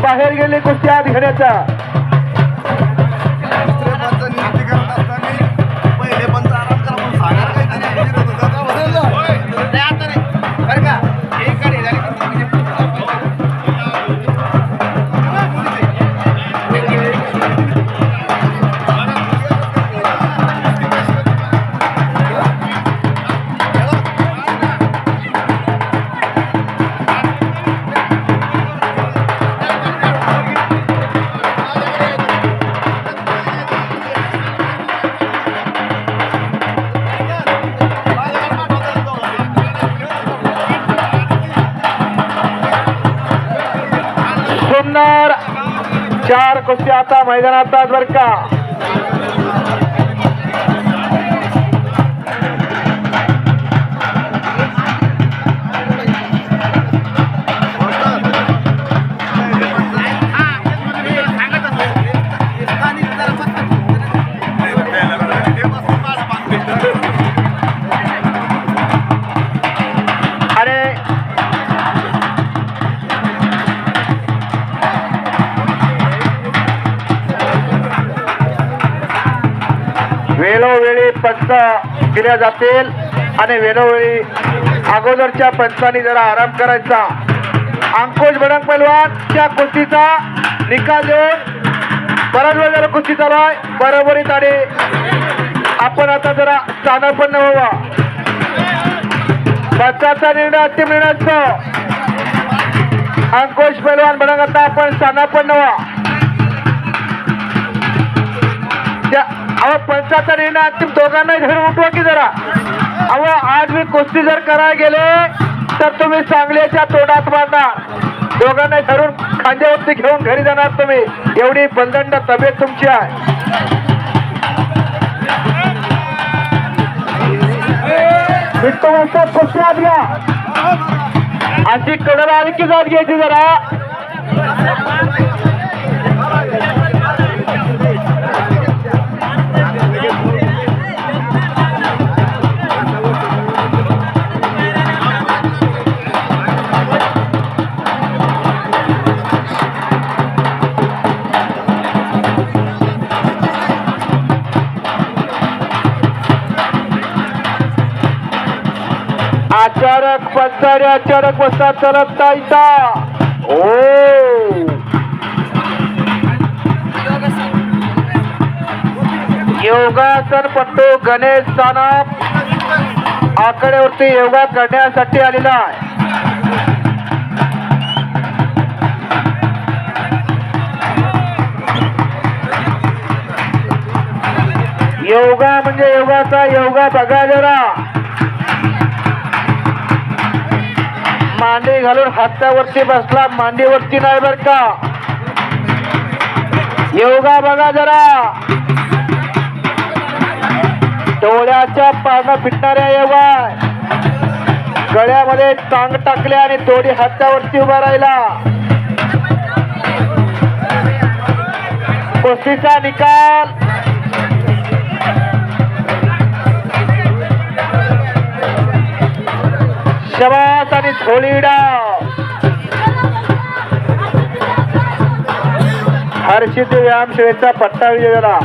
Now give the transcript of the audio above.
बाहेर गेले कुस्त्या घेण्याचा. सुंदर चार कुस्ती आता मैदानात आहेत बरं का? वेळोवेळी पंच दिल्या जातील आणि वेळोवेळी अगोदरच्या पंचांनी जरा आराम करायचा. अंकुश बडंग पैलवान त्या कुस्तीचा निकाल देऊन बराच वेळ जरा कुस्ती चालू आहे बरोबरीत आणि आपण आता जरा स्थानापन्न व्हावा. पंचाचा निर्णय अंतिम निर्णय असतो. अंकुश पैलवान बडंग आता आपण स्थानापन्न व्हा. अहो पंचाचा निर्णय अंतिम दोघांनाही धरून उठवा की जरा. अहो आज मी कुस्ती जर करायला गेले तर तुम्ही सांगलीच्या तोडात मारणार. दोघांना धरून खांद्यावरती घेऊन घरी जाणार तुम्ही. एवढी बंदंड तब्येत तुमची आहे. अशी कडला आली की जात घ्यायची जरा. अचानक पंचाने अचानक बसता चलत जायचा ओ. योगासन पट्टू गणेश सानप आकड्यावरती योगा करण्यासाठी आलेला आहे. योगा म्हणजे योगाचा योगा बघा जरा. मांडी घालून हातावरती बसला मांडीवरती नाही बर का? योगा बघा जरा? डोळ्याच्या पानं फिटणाऱ्या योगा गळ्यामध्ये टांग टाकल्या आणि थोडी हातावरती उभा राहिला. कुस्तीचा निकाल. शबास सोलिडा हर्षित व्यायाम सेवेचा पट्टा विजय झाला.